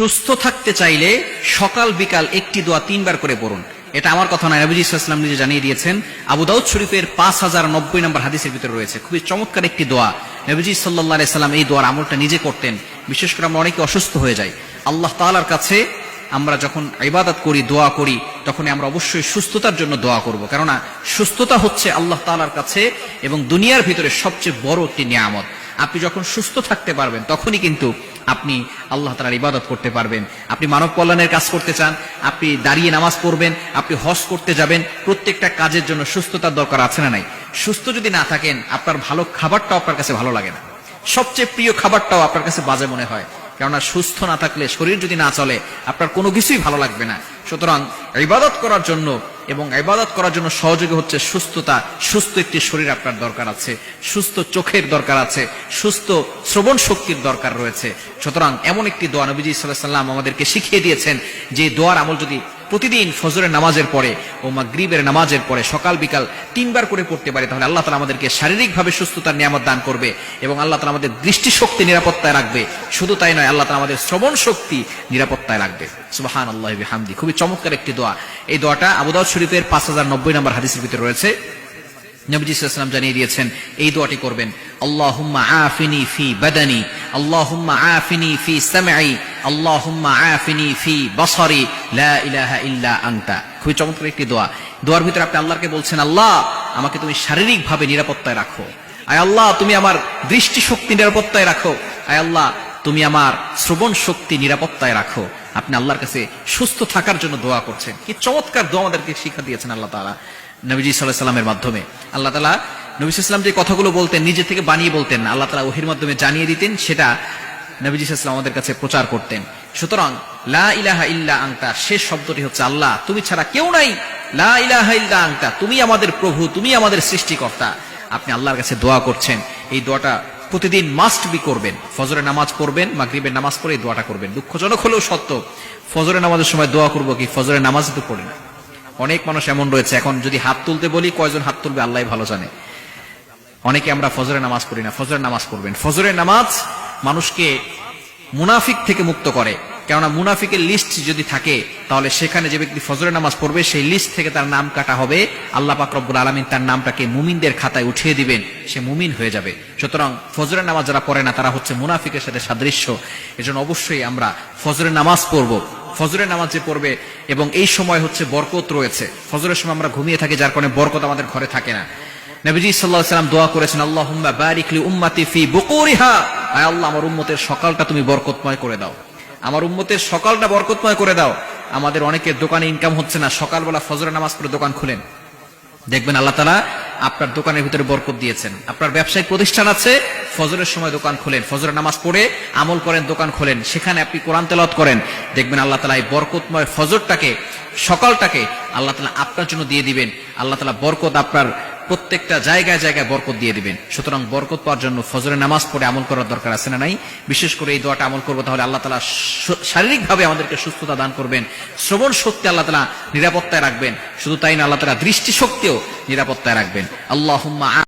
সুস্থ থাকতে চাইলে সকাল বিকাল একটি দোয়া তিনবার করে পড়ুন। এটা আমার কথা নয়, নবীজি ইসলাম নিজে জানিয়ে দিয়েছেন। আবু দাউদ শরীফের পাঁচ হাজার নব্বই নম্বর হাদিসের ভিতরে রয়েছে। খুবই চমৎকার একটি দোয়া। নবীজি সাল্লাহ সাল্লাম এই দোয়ার আমলটা নিজে করতেন। বিশেষ করে আমরা অনেকে অসুস্থ হয়ে যাই। আল্লাহ তাআলার কাছে আমরা যখন ইবাদত করি, দোয়া করি, তখন আমরা অবশ্যই সুস্থতার জন্য দোয়া করব। কেননা সুস্থতা হচ্ছে আল্লাহ তাআলার কাছে এবং দুনিয়ার ভিতরে সবচেয়ে বড় একটি নিয়ামত। আপনি যখন সুস্থ থাকতে পারবেন, তখনই কিন্তু আপনি আল্লাহ তালার ইবাদত করতে পারবেন। আপনি মানব কল্যাণের কাজ করতে চান, আপনি দাঁড়িয়ে নামাজ পড়বেন, আপনি হজ করতে যাবেন, প্রত্যেকটা কাজের জন্য সুস্থতার দরকার আছে না নাই? সুস্থ যদি না থাকেন, আপনার ভালো খাবারটাও আপনার কাছে ভালো লাগে না। সবচেয়ে প্রিয় খাবারটাও আপনার কাছে বাজে মনে হয়। কেননা সুস্থ না থাকলে, শরীর যদি না চলে, আপনার কোনো কিছুই ভালো লাগবে না। সুতরাং ইবাদত করার জন্য এবং এবাদত করার জন্য সহযোগী হচ্ছে সুস্থতা, সুস্থ একটি শরীর আপনার দরকার আছে, সুস্থ চোখের দরকার আছে, সুস্থ শ্রবণ শক্তির দরকার রয়েছে। সুতরাং এমন একটি দোয়া নবীজি সাল্লাহ সাল্লাম আমাদেরকে শিখিয়ে দিয়েছেন যে দোয়ার আমল যদি প্রতিদিন ফজরের নামাজের পরে ও মাগরিবের নামাজের পরে সকাল, বিকাল তিনবার করে পড়তে পারি, তাহলে আল্লাহ তালা আমাদেরকে শারীরিকভাবে সুস্থতার নিয়ামত দান করবে এবং আল্লাহ তালা আমাদের দৃষ্টিশক্তি নিরাপত্তায় রাখবে। শুধু তাই নয়, আল্লাহ তালা আমাদের শ্রবণ শক্তি নিরাপত্তায় রাখবে। সুবাহান আল্লাহ হামদি খুবই চমৎকার একটি দোয়া। এই দোয়াটা আবুদাউদ শরীফের পাঁচ হাজার নব্বই নম্বর হাদিসের ভিতরে রয়েছে। নবীজি জানিয়ে দিয়েছেন, এই দোয়াটি করবেন। আল্লাহুম্মা আফিনি ফি বাদানি, আল্লাহুম্মা আফিনি ফি সামঈ আল্লাহুম্মা আফিনি খুবই চমৎকার একটি দোয়া। দোয়ার ভিতরে আপনি আল্লাহকে বলছেন, আল্লাহ, আমাকে তুমি শারীরিকভাবে নিরাপত্তায় রাখো। আয় আল্লাহ, তুমি আমার দৃষ্টি শক্তি নিরাপত্তায় রাখো। আয় আল্লাহ, তুমি আমার শ্রবণ শক্তি নিরাপত্তায় রাখো। আপনি আল্লাহর কাছে সুস্থ থাকার জন্য দোয়া করছেন। কি চমৎকার দোয়া আমাদেরকে শিক্ষা দিয়েছেন আল্লাহ তাআলা নবীজি সাল্লাহ সাল্লামের মাধ্যমে। আল্লাহ তালা নবী সাল্লাম যে কথাগুলো বলতেন, নিজে থেকে বানিয়ে বলতেন, আল্লাহ তালা ওহির মাধ্যমে জানিয়ে দিতেন, সেটা নবীজি সাল্লাম আমাদের কাছে প্রচার করতেন। সুতরাং, লা ইলাহা ইল্লা আংতা শেষ শব্দটি হচ্ছে আল্লাহ। তুমি ছাড়া কেউ নাই। লা ইলাহা ইল্লা আংতা তুমি আমাদের প্রভু, তুমি আমাদের সৃষ্টিকর্তা। আপনি আল্লাহর কাছে দোয়া করছেন। এই দোয়াটা প্রতিদিন মাস্ট বি করবেন। ফজরে নামাজ পড়বেন, মাগরিবের নামাজ পড়ে এই দোয়াটা করবেন। দুঃখজনক হলেও সত্য ফজরে নামাজের সময় দোয়া করব কি? ফজরের নামাজ তো পড়ে না। অনেক মানুষ এমন রয়েছে। এখন যদি হাত তুলতে বলি, কয়জন হাত তুলবে? আল্লাহ ভালো জানে। অনেকে আমরা ফজরে নামাজ পড়ি না, ফজরের নামাজ পড়বেন। ফজরের নামাজ মানুষকে মুনাফিক থেকে মুক্ত করে। কেননা মুনাফিকের লিস্ট যদি থাকে, তাহলে সেখানে যে ব্যক্তি ফজরের নামাজ পড়বে, সেই লিস্ট থেকে তার নাম কাটা হবে। আল্লাহ পাক রব্বুল আলমিন তার নামটাকে মুমিনদের খাতায় উঠিয়ে দিবেন, সে মুমিন হয়ে যাবে। সুতরাং ফজরের নামাজ যারা পড়ে না, তারা হচ্ছে মুনাফিকের সাথে সাদৃশ্য। এজন্য অবশ্যই আমরা ফজরের নামাজ পড়ব। ফজরের নামাজ যে পড়বে, এবং এই সময় হচ্ছে বরকত রয়েছে। ফজরের সময় আমরা ঘুমিয়ে থাকি, যার কারণে বরকত আমাদের ঘরে থাকে না। নবীজি সাল্লাহ সাল্লাম দোয়া করেছেন আল্লাহ বারিকলি উম্মাতি ফি বুকুরিহা। আয় আল্লাহ, আমার উম্মতের সকালটা তুমি বরকতময় করে দাও। আমার উম্মতের সকালটা বরকতময় করে দাও। আমাদের অনেকের দোকানে ইনকাম হচ্ছে না, সকালবেলা ফজরের নামাজ পড়ে দোকান খুলেন। দেখবেন আল্লাহ তালা আপনার দোকানের ভিতরে বরকত দিয়েছেন। আপনার ব্যবসায়িক প্রতিষ্ঠান আছে, ফজরের সময় দোকান খোলেন, ফজরের নামাজ পড়ে আমল করেন, দোকান খোলেন, সেখানে আপনি কোরআন তেলাওয়াত করেন। দেখবেন আল্লাহ তালা এই বরকতময় ফজরটাকে, সকালটাকে আল্লাহ তালা আপনার জন্য দিয়ে দিবেন। আল্লাহ তালা বরকত আপনার প্রত্যেকটা জায়গায় জায়গায় বরকত দিয়ে দিবেন। সুতরাং বরকত পাওয়ার জন্য ফজরের নামাজ পড়ে আমল করার দরকার আছে না নাই? বিশেষ করে এই দোয়াটা আমল করব তাহলে আল্লাহ তালা শারীরিকভাবে আমাদেরকে সুস্থতা দান করবেন। শ্রবণ শক্তি আল্লাহ তালা নিরাপত্তায় রাখবেন। শুধু তাই না, আল্লাহ তালা দৃষ্টিশক্তিও নিরাপত্তায় রাখবেন। আল্লাহ